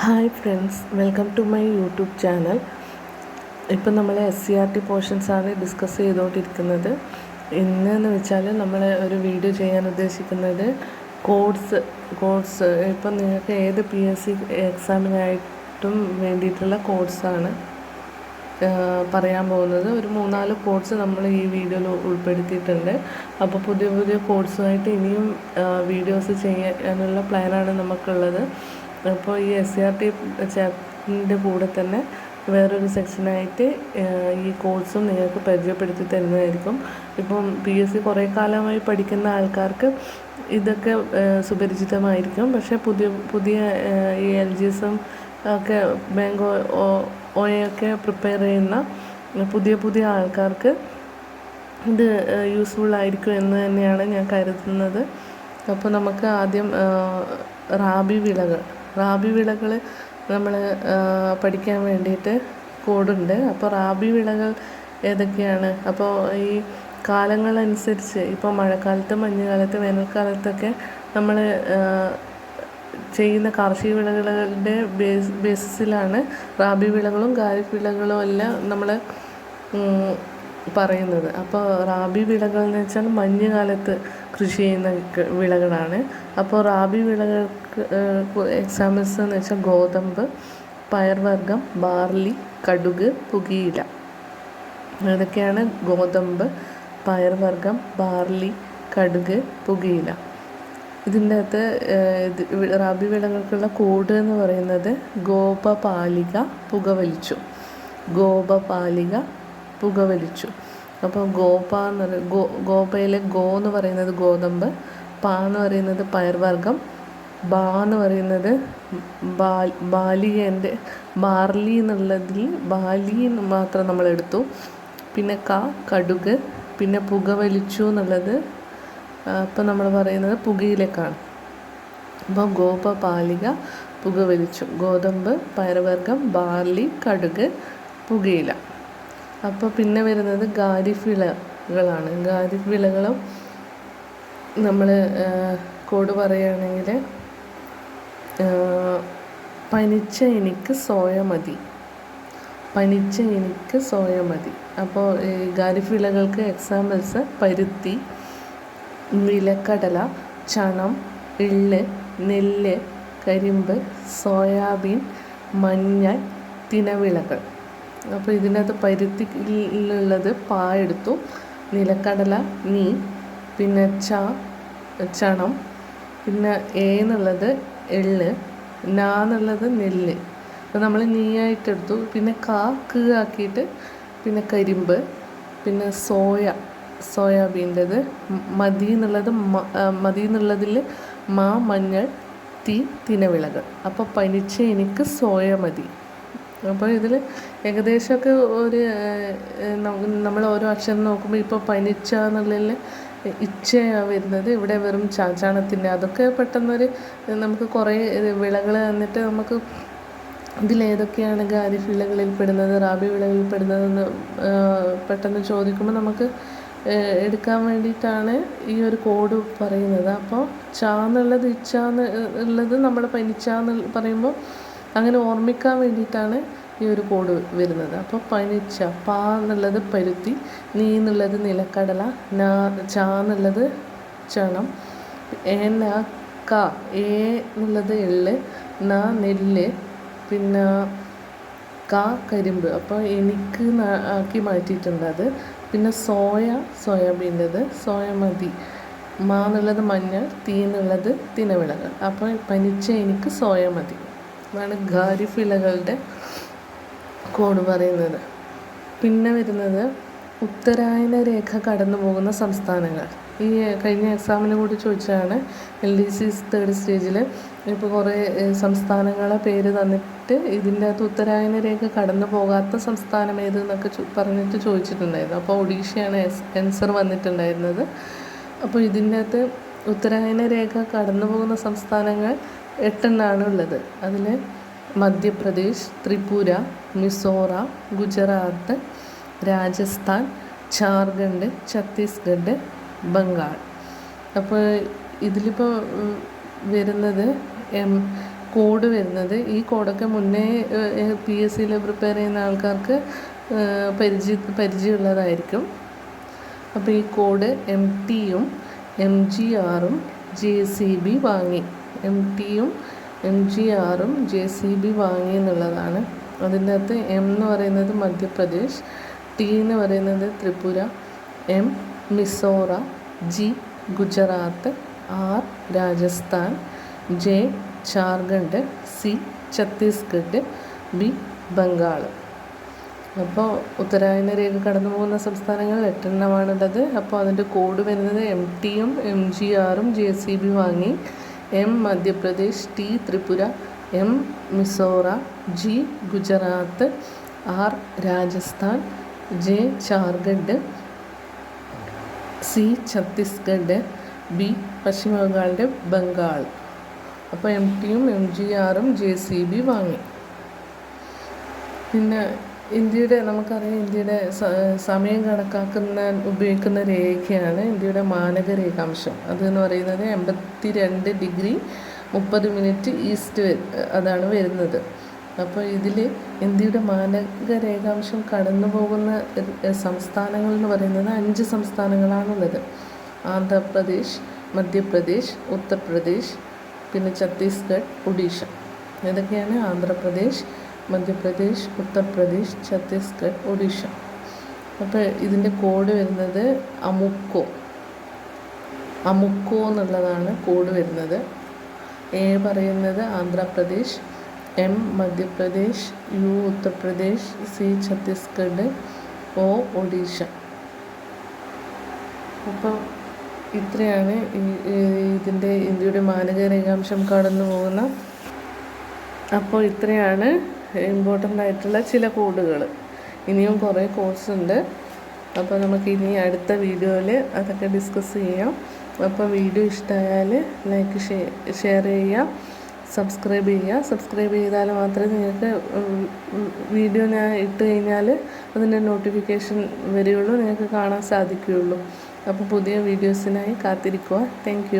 Hi friends welcome to my YouTube channel ഇപ്പം നമ്മൾ S C R T പോർഷൻസാണ് discuss ചെയ്തുകൊണ്ടിരിക്കുന്നത്. ഇന്നെന്ന് വെച്ചാൽ നമ്മൾ ഒരു വീഡിയോ ചെയ്യാൻ ഉദ്ദേശിക്കുന്നത് കോഡ്സ് കോഡ്സ് ഇപ്പം നിങ്ങൾക്ക് ഏത് പി എസ് സി എക്സാമിനായിട്ടും വേണ്ടിയിട്ടുള്ള കോഡ്സാണ് പറയാൻ പോകുന്നത്. ഒരു മൂന്നാൽ കോഡ്സ് നമ്മൾ ഈ വീഡിയോയിൽ ഉൾപ്പെടുത്തിയിട്ടുണ്ട്. അപ്പോൾ പുതിയ പുതിയ കോഡ്സുമായിട്ട് ഇനിയും വീഡിയോസ് ചെയ്യാനുള്ള പ്ലാനാണ് നമുക്കുള്ളത്. അപ്പോൾ ഈ എസ് സി ആർ ടി ചാപ്റ്ററിന്റെ കൂടെ തന്നെ വേറൊരു സെക്ഷനായിട്ട് ഈ കോഴ്സും നിങ്ങൾക്ക് പരിചയപ്പെടുത്തി തരുന്നതായിരിക്കും. ഇപ്പം പി എസ് സി കുറേ കാലമായി പഠിക്കുന്ന ആൾക്കാർക്ക് ഇതൊക്കെ സുപരിചിതമായിരിക്കും. പക്ഷേ പുതിയ പുതിയ ഈ എൽ ജി എസും ഒക്കെ ബാങ്ക് ഒയൊക്കെ പ്രിപ്പയർ ചെയ്യുന്ന പുതിയ പുതിയ ആൾക്കാർക്ക് ഇത് യൂസ്ഫുൾ ആയിരിക്കും എന്ന് തന്നെയാണ് ഞാൻ കരുതുന്നത്. അപ്പോൾ നമുക്ക് ആദ്യം റാബി വിളകൾ റാബി വിളകൾ നമ്മൾ പഠിക്കാൻ വേണ്ടിയിട്ട് കോഡുണ്ട്. അപ്പോൾ റാബി വിളകൾ ഏതൊക്കെയാണ്? അപ്പോൾ ഈ കാലങ്ങളനുസരിച്ച് ഇപ്പോൾ മഴക്കാലത്ത് മഞ്ഞുകാലത്ത് വേനൽക്കാലത്തൊക്കെ നമ്മൾ ചെയ്യുന്ന കാർഷിക വിളകളുടെ ബേസ് ബേസിസിലാണ് റാബി വിളകളും ഖാരിഫ് വിളകളും എല്ലാം നമ്മൾ പറയുന്നത്. അപ്പോൾ റാബി വിളകൾ എന്ന് വെച്ചാൽ മഞ്ഞുകാലത്ത് കൃഷി ചെയ്യുന്ന വിളകളാണ്. അപ്പോൾ റാബി വിളകൾക്ക് എക്സാമ്പിൾസ് എന്ന് വെച്ചാൽ ഗോതമ്പ് പയർവർഗം ബാർലി കടുക് പുകയില. അതൊക്കെയാണ് ഗോതമ്പ് പയർവർഗം ബാർലി കടുക് പുകയില. ഇതിന്റെ അകത്ത് റാബി വിളകൾക്കുള്ള കോഡ് എന്ന് പറയുന്നത് ഗോപപാലിക പുകവലിച്ചു. ഗോപപാലിക പുകവലിച്ചു അപ്പോൾ ഗോപ എന്ന് പറയുന്നത് ഗോ ഗോപയിലെ ഗോ എന്ന് പറയുന്നത് ഗോതമ്പ് പാ എന്ന് പറയുന്നത് പയർവർഗം ബാ എന്ന് പറയുന്നത് ബാൽ ബാലികേന്റെ ബാർലി എന്നുള്ളതിൽ ബാലി എന്ന് മാത്രം നമ്മൾ എടുത്തു. പിന്നെ ക കടുക് പിന്നെ പുകവലിച്ചു എന്നുള്ളത് അപ്പം നമ്മൾ പറയുന്നത് പുകയിലേക്കാണ്. അപ്പോൾ ഗോപ പാലിക പുകവലിച്ചു ഗോതമ്പ് പയർവർഗം ബാർലി കടുക് പുകയില. അപ്പോൾ പിന്നെ വരുന്നത് ഖാരിഫ് വിളകളാണ് ഖാരിഫ് വിളകളും നമ്മൾ കോഡ് പറയുകയാണെങ്കിൽ പനിച്ച എനിക്ക് സോയ മതി. പനിച്ച എനിക്ക് സോയ മതി. അപ്പോൾ ഈ ഖാരിഫ് വിളകൾക്ക് എക്സാമ്പിൾസ് പരുത്തി നിലക്കടല ചണം എള്ള് നെല്ല് കരിമ്പ് സോയാബീൻ മഞ്ഞൾ തിനവിളകൾ. അപ്പോൾ ഇതിനകത്ത് പരുത്തിയിലുള്ളത് പാ എടുത്തു. നിലക്കടല നീ പിന്നെ ച ചണം പിന്നെ എ എന്നുള്ളത് എള്ള് നാ എന്നുള്ളത് നെല്ല്. അപ്പോൾ നമ്മൾ നീയായിട്ടെടുത്തു പിന്നെ കാ ക് ആക്കിയിട്ട് പിന്നെ കരിമ്പ് പിന്നെ സോയ സോയാബീന്റെത് മതി എന്നുള്ളത് മതി എന്നുള്ളതിൽ മാ മഞ്ഞൾ തീ തിനവിളകൾ അപ്പോൾ പനിച്ച എനിക്ക് സോയ മതി. അപ്പോൾ ഇതിൽ ഏകദേശമൊക്കെ ഒരു നമ്മൾ ഓരോ അക്ഷരം നോക്കുമ്പോൾ ഇപ്പോൾ പനിച്ച എന്നുള്ളതിൽ ഇച്ഛയാണ് വരുന്നത്. ഇവിടെ വെറും ചാച്ചാണത്തിന്റെ അതൊക്കെ പെട്ടെന്നൊരു നമുക്ക് കുറേ വിളകൾ തന്നിട്ട് നമുക്ക് ഇതിലേതൊക്കെയാണ് ഖാരിഫ് വിളകളിൽ പെടുന്നത് റാബി വിളകളിൽ പെടുന്നതെന്ന് പെട്ടെന്ന് ചോദിക്കുമ്പോൾ നമുക്ക് എടുക്കാൻ വേണ്ടിയിട്ടാണ് ഈ ഒരു കോഡ് പറയുന്നത്. അപ്പോൾ ചാ എന്നുള്ളത് ഇച്ച എന്നുള്ളത് നമ്മൾ പനിച്ച എന്ന് പറയുമ്പോൾ അങ്ങനെ ഓർമ്മിക്കാൻ വേണ്ടിയിട്ടാണ് ഈ ഒരു കോഡ് വരുന്നത്. അപ്പോൾ പനിച്ച പാ എന്നുള്ളത് പരുത്തി നീ എന്നുള്ളത് നിലക്കടല നാ ച എന്നുള്ളത് ചണം എ ന ക ഏ എന്നുള്ളത് എള്ള് ന നെല്ല് പിന്നെ ക കരിമ്പ്. അപ്പോൾ എനിക്ക് ആക്കി മാറ്റിയിട്ടുണ്ട് അത്. പിന്നെ സോയ സോയാബീന്റെത് സോയ മതി. മാ എന്നുള്ളത് മഞ്ഞൾ തീ എന്നുള്ളത് തിനവിളകൾ. അപ്പോൾ പനിച്ച എനിക്ക് സോയ മതി. അതാണ് ഖാരിഫ് ഇലകളുടെ കോഡ് പറയുന്നത്. പിന്നെ വരുന്നത് ഉത്തരായന രേഖ കടന്നു പോകുന്ന സംസ്ഥാനങ്ങൾ. ഈ കഴിഞ്ഞ എക്സാമിന് കൂടി ചോദിച്ചതാണ് എൽ ഡി സി തേർഡ് സ്റ്റേജിൽ ഇപ്പോൾ കുറേ സംസ്ഥാനങ്ങളെ പേര് തന്നിട്ട് ഇതിന്റെ അകത്ത് ഉത്തരായന രേഖ കടന്നു പോകാത്ത സംസ്ഥാനം ഏത് എന്നൊക്കെ പറഞ്ഞിട്ട് ചോദിച്ചിട്ടുണ്ടായിരുന്നു. അപ്പോൾ ഒഡീഷയാണ് ആൻസർ വന്നിട്ടുണ്ടായിരുന്നത്. അപ്പോൾ ഇതിന്റെ അകത്ത് ഉത്തരായന രേഖ കടന്നു പോകുന്ന സംസ്ഥാനങ്ങൾ എട്ടെണ്ണമാണ് ഉള്ളത് അതിൽ മധ്യപ്രദേശ് ത്രിപുര മിസോറാം ഗുജറാത്ത് രാജസ്ഥാൻ ജാർഖണ്ഡ് ഛത്തീസ്ഗഡ് ബംഗാൾ. അപ്പോൾ ഇതിലിപ്പോൾ വരുന്നത് എം കോഡ് വരുന്നത് ഈ കോഡൊക്കെ മുന്നേ പി എസ് സിയിൽ പ്രിപ്പയർ ചെയ്യുന്ന ആൾക്കാർക്ക് പരിചയ പരിചയമുള്ളതായിരിക്കും. അപ്പോൾ ഈ കോഡ് എം ടിയും എം ജി ആറും ജെ സി ബി വാങ്ങി. എം ടിയും എം ജി ആറും ജെ സി ബി വാങ്ങി എന്നുള്ളതാണ് അതിന്റെ അകത്ത് എം എന്ന് പറയുന്നത് മധ്യപ്രദേശ് ടി എന്ന് പറയുന്നത് Tripura M Mizora G Gujarat R Rajasthan J Jharkhand C Chhattisgarh B Bengal അപ്പോൾ ഉത്തരായന രേഖ കടന്നു പോകുന്ന സംസ്ഥാനങ്ങൾ എട്ടെണ്ണമാണുള്ളത്. അപ്പോൾ അതിന്റെ കോഡ് വരുന്നത് എം ടിയും എം ജി ആറും ജെ സി ബി വാങ്ങി M Madhya Pradesh T Tripura M Mizora G Gujarat R Rajasthan J Jharkhand C Chhattisgarh B പശ്ചിമ ബംഗാളിന്റെ ബംഗാൾ. അപ്പോൾ എം ടിയും എം ജി ആറും ജെ സി ബി വാങ്ങി. പിന്നെ ഇന്ത്യയുടെ നമുക്കറിയാം ഇന്ത്യയുടെ സമയം കണക്കാക്കുന്ന ഉപയോഗിക്കുന്ന രേഖയാണ് ഇന്ത്യയുടെ മാനക രേഖാംശം. അതെന്ന് പറയുന്നത് എൺപത്തി രണ്ട് ഡിഗ്രി മുപ്പത് മിനിറ്റ് ഈസ്റ്റ് അതാണ് വരുന്നത്. അപ്പോൾ ഇതിൽ ഇന്ത്യയുടെ മാനക രേഖാംശം കടന്നു പോകുന്ന സംസ്ഥാനങ്ങൾ എന്ന് പറയുന്നത് അഞ്ച് സംസ്ഥാനങ്ങളാണുള്ളത്. ആന്ധ്രാപ്രദേശ് മധ്യപ്രദേശ് ഉത്തർപ്രദേശ് പിന്നെ ഛത്തീസ്ഗഡ് ഒഡീഷ. ഇതൊക്കെയാണ് ആന്ധ്രാപ്രദേശ് മധ്യപ്രദേശ് ഉത്തർപ്രദേശ് ഛത്തീസ്ഗഡ് ഒഡീഷ. അപ്പോൾ ഇതിന്റെ കോഡ് വരുന്നത് അമുക്കോ. അമുക്കോ എന്നുള്ളതാണ് കോഡ് വരുന്നത്. എ പറയുന്നത് Andhra Pradesh M Madhya Pradesh U Uttar Pradesh C Chhattisgarh O Odisha. അപ്പോൾ ഇത്രയാണ് ഇതിന്റെ ഇന്ത്യയുടെ മാനക രേഖാംശം കടന്നു പോകുന്ന അപ്പോൾ ഇത്രയാണ് ഇമ്പോർട്ടന്റ് ആയിട്ടുള്ള ചില കോഡുകൾ ഇനിയും കുറേ കോഴ്സ് ഉണ്ട് അപ്പോൾ നമുക്ക് ഇനി അടുത്ത വീഡിയോയിൽ അതൊക്കെ ഡിസ്കസ് ചെയ്യാം. അപ്പോൾ വീഡിയോ ഇഷ്ടമായാൽ ലൈക്ക് ഷെയർ ചെയ്യുക സബ്സ്ക്രൈബ് ചെയ്യുക. സബ്സ്ക്രൈബ് ചെയ്താൽ മാത്രമേ നിങ്ങൾക്ക് വീഡിയോ ഞാൻ ഇട്ട് കഴിഞ്ഞാൽ അതിന്റെ നോട്ടിഫിക്കേഷൻ വരികയുള്ളൂ നിങ്ങൾക്ക് കാണാൻ സാധിക്കുകയുള്ളൂ. അപ്പോൾ പുതിയ വീഡിയോസിനായി കാത്തിരിക്കുക താങ്ക്